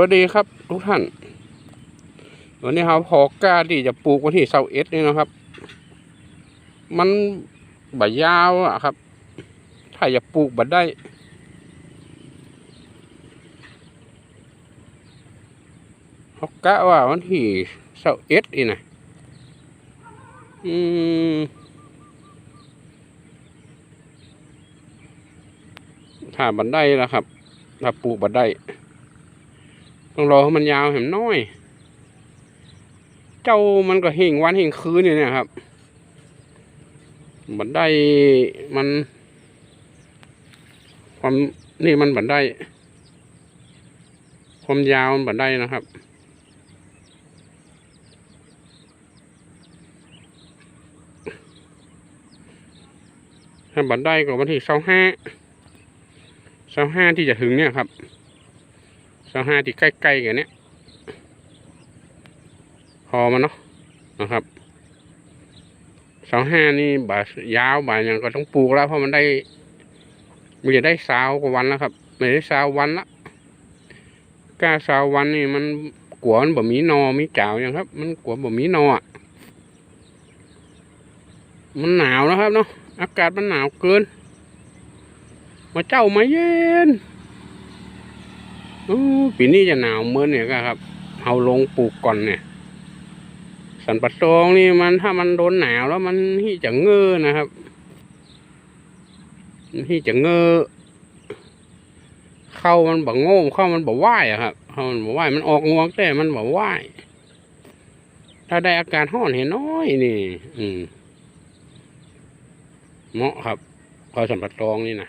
วัสดีครับทุกท่าน วันนี้เราพอกล้าที่จะปลูกวันที่เสาเอ็ดนี่นะครับ มันใบยาวอะครับ ถ้าจะปลูกบัดได้ เขากะว่าวันที่เสาเอ็ดนี่นะอืมถ้าบันไดแล้วครับ ถ้าปลูกบันได ต้องรอให้มันยาวเห็นน้อย เจ้ามันก็เห่งวันเห่งคืนอยู่เนี่ยครับบันไดมัน ความนี่มันบันไดความยาวมันบันไดนะครับถ้าบันไดก็วันที่เสาห้าเสาห้าที่จะถึงเนี่ยครับ เสาห้าที่ใกล้ๆกันเนี่ยพอมันเนาะนะครับเสาห้านี่บ่ายาวบายยังก็ต้องปลูกแล้วเพราะมันได้มันจะได้สาวกว่าวันแล้วครับไม่ได้สาววันละกล้าสาววันนี่มันกลัวมันบ่มีนอมีเจ้าอย่างครับ มันกลัวบ่มีนออะมันหนาวนะครับเนาะอากาศมันหนาวเกินมาเจ้ามาเย็น ปีนี้จะหนาวเมื่อเนี่ยครับเอาลงปลูกก่อนเนี่ย สันปะตองนี่มันถ้ามันโดนหนาวแล้วมันที่จะเงื้อนะครับที่จะเงื้อเข้ามันบ่โง่เข้ามันบ่ไหวอะครับเข้ามันบ่ไหวมันออกงวงแต่มันบ่ไหวถ้าได้อาการห้อนเห็นน้อยนี่ อืมเหมาะครับเข้าสันปะตองนี่นะ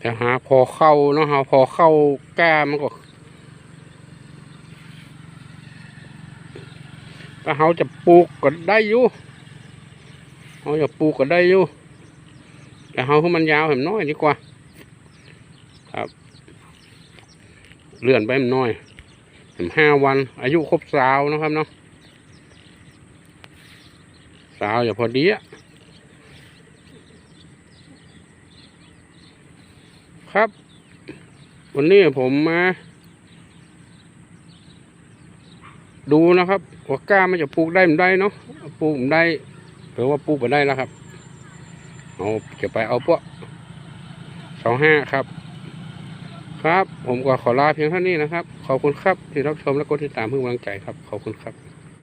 แต่หาพอเข้าเนาะหาพอเข้าแก้มันก็ถ้าเขาจะปลูกก็ได้อยู่เขาจะปลูกก็ได้อยู่แต่เขาให้มันยาวให้มันน้อยดีกว่า ครับ เลื่อนไปมันน้อยถึงห้าวัน อายุครบสาวนะครับเนาะสาวอย่าพอดีอะ ครับ วันนี้ผมมา ดูนะครับว่าก้ามันจะปลูกได้ไม่ได้เนาะปลูกไม่ได้หรือว่าปลูกไม่ได้แล้วครับเอาจะไปเอาพวกสองห้าครับ ครับ ผมก็ขอลาเพียงเท่านี้นะครับ ขอบคุณครับที่รับชมและกดติดตามเพื่อกำลังใจครับ ขอบคุณครับ